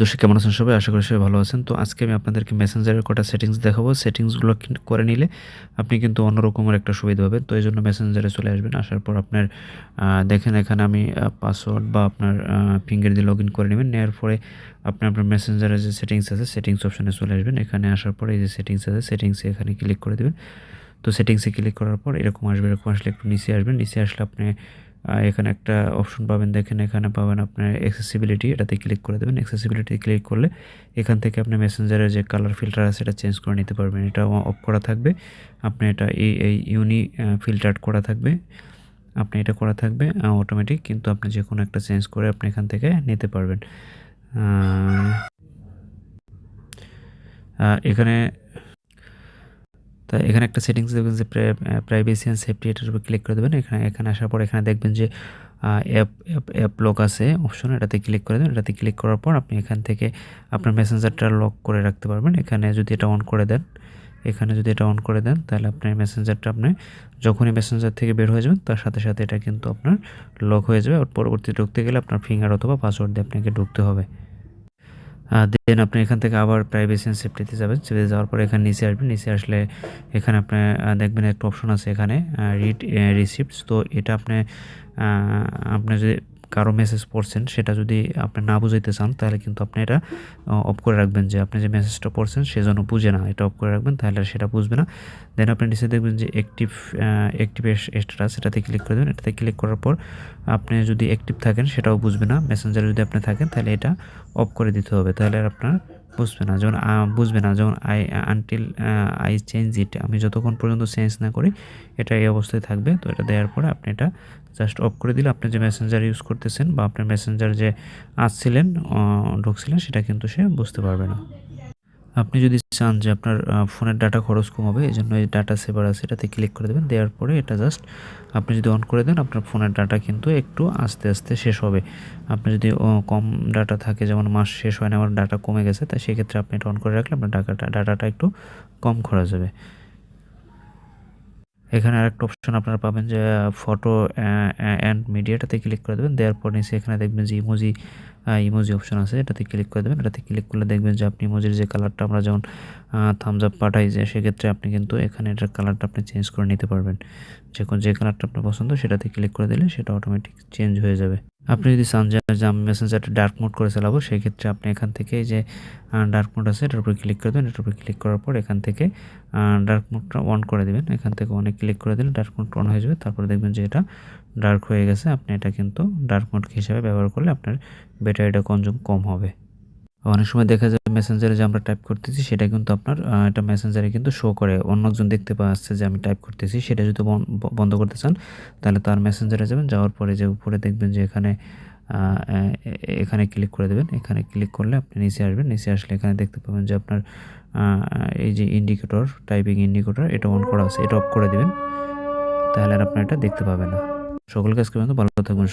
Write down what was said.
দর্শক কেমন আছেন সবাই? আশা করি সবাই ভালো আছেন। তো আজকে আমি আপনাদেরকে মেসেঞ্জারের কটা সেটিংস দেখাবো। সেটিংসগুলো করে নিলে আপনি কিন্তু অন্যরকমের একটা সুবিধা পাবেন। তো এই জন্য মেসেঞ্জারে চলে আসবেন। আসার পর আপনার দেখেন এখানে আমি পাসওয়ার্ড বা আপনার ফিঙ্গার দিয়ে লগ ইন করে নেবেন। নেওয়ার পরে আপনি আপনার মেসেঞ্জারের যে সেটিংস আছে সেটিংস অপশানে চলে আসবেন। এখানে আসার পরে এই যে সেটিংস আছে সেটিংসে এখানে ক্লিক করে দেবেন। তো সেটিংসে ক্লিক করার পর এরকম আসবে, এরকম আসলে একটু নিচে আসবেন। নিচে আসলে আপনি এখানে একটা অপশন পাবেন। দেখেন এখানে পাবেন আপনার অ্যাক্সেসিবিলিটি এটাতে ক্লিক করে দেবেন। অ্যাক্সেসিবিলিটি ক্লিক করলে এখান থেকে আপনি মেসেঞ্জারের যে কালার ফিল্টার আছে এটা চেঞ্জ করে নিতে পারবেন। এটা অফ করা থাকবে। আপনি এটা এই এই ইউনি ফিল্টার করা থাকবে। আপনি এটা করা থাকবে অটোমেটিক কিন্তু আপনি যে কোনো একটা চেঞ্জ করে আপনি এখান থেকে নিতে পারবেন। এখানে এখানে একটা সেটিংস দেখবেন যে প্রাইভেসি অ্যান্ড সেফটি এটার উপর ক্লিক করে দেবেন। এখানে এখানে আসার পর এখানে দেখবেন যে অ্যাপ অ্যাপ অ্যাপ লক আছে অপশন এটাতে ক্লিক করে দেবেন। এটাতে ক্লিক করার পর আপনি এখান থেকে আপনার মেসেঞ্জারটা লক করে রাখতে পারবেন। এখানে যদি এটা অন করে দেন, এখানে যদি এটা অন করে দেন, তাহলে আপনার মেসেঞ্জারটা আপনি যখনই মেসেঞ্জার থেকে বের হয়ে যাবেন, তার সাথে সাথে এটা কিন্তু আপনার লক হয়ে যাবে। পরবর্তী ঢুকতে গেলে আপনার ফিঙ্গার অথবা পাসওয়ার্ড দিয়ে আপনাকে ঢুকতে হবে। দেন আপনি এখান থেকে আবার প্রাইভেসি অ্যান্ড সেফটিতে যাবেন। সেফটিতে যাওয়ার পর এখানে নিচে আসবেন। নিচে আসলে এখানে আপনি দেখবেন একটা অপশন আছে এখানে রিড রিসিপ্টস তো এটা আপনি আপনি যদি কারও মেসেজ পড়ছেন, সেটা যদি আপনি না বুঝাইতে চান, তাহলে কিন্তু আপনি এটা অফ করে রাখবেন যে আপনি যে মেসেজটা পড়ছেন, সে যেন বুঝে না, এটা অফ করে রাখবেন, তাহলে সেটা বুঝবে না। দেন আপনি নিচে দেখবেন যে অ্যাক্টিভ অ্যাক্টিভ স্ট্যাটাস সেটাতে ক্লিক করে দেবেন। এটাতে ক্লিক করার পর আপনি যদি অ্যাক্টিভ থাকেন, সেটাও বুঝবে না। মেসেঞ্জারে যদি আপনি থাকেন, তাহলে এটা অফ করে দিতে হবে। তাহলে আপনার বুঝবে না আহ, বুঝবে না যেমন I until I change it আমি যতক্ষণ পর্যন্ত চেঞ্জ না করি এটা এই অবস্থায় থাকবে। তো এটা দেওয়ার পরে আপনি এটা জাস্ট অফ করে দিলে আপনি যে মেসেঞ্জার ইউজ করতেছেন বা আপনার মেসেঞ্জার যে আসছিলেন ঢুকছিলেন সেটা কিন্তু সে বুঝতে পারবে না। আপনি যদি চান যে আপনার ফোনের ডাটা খরচ কম হবে এই জন্য এই ডাটা সেভার আছে, এটাতে ক্লিক করে দেবেন, দেওয়ার পরে এটা জাস্ট আপনি যদি অন করে দেন, আপনার ফোনের ডাটা কিন্তু একটু আস্তে আস্তে শেষ হবে। আপনি যদি কম ডাটা থাকে, যেমন মাস শেষ হয় না, আমার ডাটা কমে গেছে তাই সেক্ষেত্রে আপনি এটা অন করে রাখলে আপনার ডাটাটা ডাটাটা একটু কম খরচ হবে। এখানে আরেকটা অপশন আপনারা পাবেন যে ফটো অ্যান্ড মিডিয়াটাতে ক্লিক করে দেবেন। দেওয়ার পর নিচে এখানে দেখবেন যে ইমোজি ইমোজি অপশন আছে, এটাতে ক্লিক করে দেবেন। এটাতে ক্লিক করলে দেখবেন যে আপনি ইমোজির যে কালারটা আমরা যেমন থামস আপ পাঠাই যে, সেক্ষেত্রে আপনি কিন্তু এখানে এটার কালারটা আপনি চেঞ্জ করে নিতে পারবেন। যে যে কালারটা আপনার পছন্দ, সেটাতে ক্লিক করে দিলে সেটা অটোমেটিক চেঞ্জ হয়ে যাবে। আপনি যদি চান যে আমি মেসেঞ্জারটা ডার্ক মোড করে চালাবো, সেক্ষেত্রে আপনি এখান থেকে যে ডার্ক মোড আছে, এটার উপরে ক্লিক করে দেবেন। এটার উপরে ক্লিক করার পর এখান থেকে ডার্ক মোডটা অন করে দেবেন। এখান থেকে অনেক ক্লিক করে দিলে ডার্ক মোড অন হয়ে যাবে। তারপরে দেখবেন যে এটা ডার্ক হয়ে গেছে। আপনি এটা কিন্তু ডার্ক মোড হিসাবে ব্যবহার করলে আপনার ব্যাটারিটা কনজুম কম হবে। অনেক সময় দেখা যায় মেসেঞ্জারে যে আমরা টাইপ করতেছি, সেটা কিন্তু আপনার এটা মেসেঞ্জারে কিন্তু শো করে। অন্যজন দেখতে পাচ্ছে যে আমি টাইপ করতেছি, সেটা যদি বন- বন্ধ করতে চান, তাহলে তার মেসেঞ্জারে যাবেন। যাওয়ার পরে যে উপরে দেখবেন যে এখানে এখানে ক্লিক করে দেবেন। এখানে ক্লিক করলে আপনি নিচে আসবেন। নিচে আসলে এখানে দেখতে পাবেন যে আপনার এই যে ইন্ডিকেটর টাইপিং ইন্ডিকেটর এটা অন করা আছে। এটা অফ করে দেবেন। তাহলে আর আপনার এটা দেখতে পাবেন না। সকল কাজকে ভালো থাকবেন।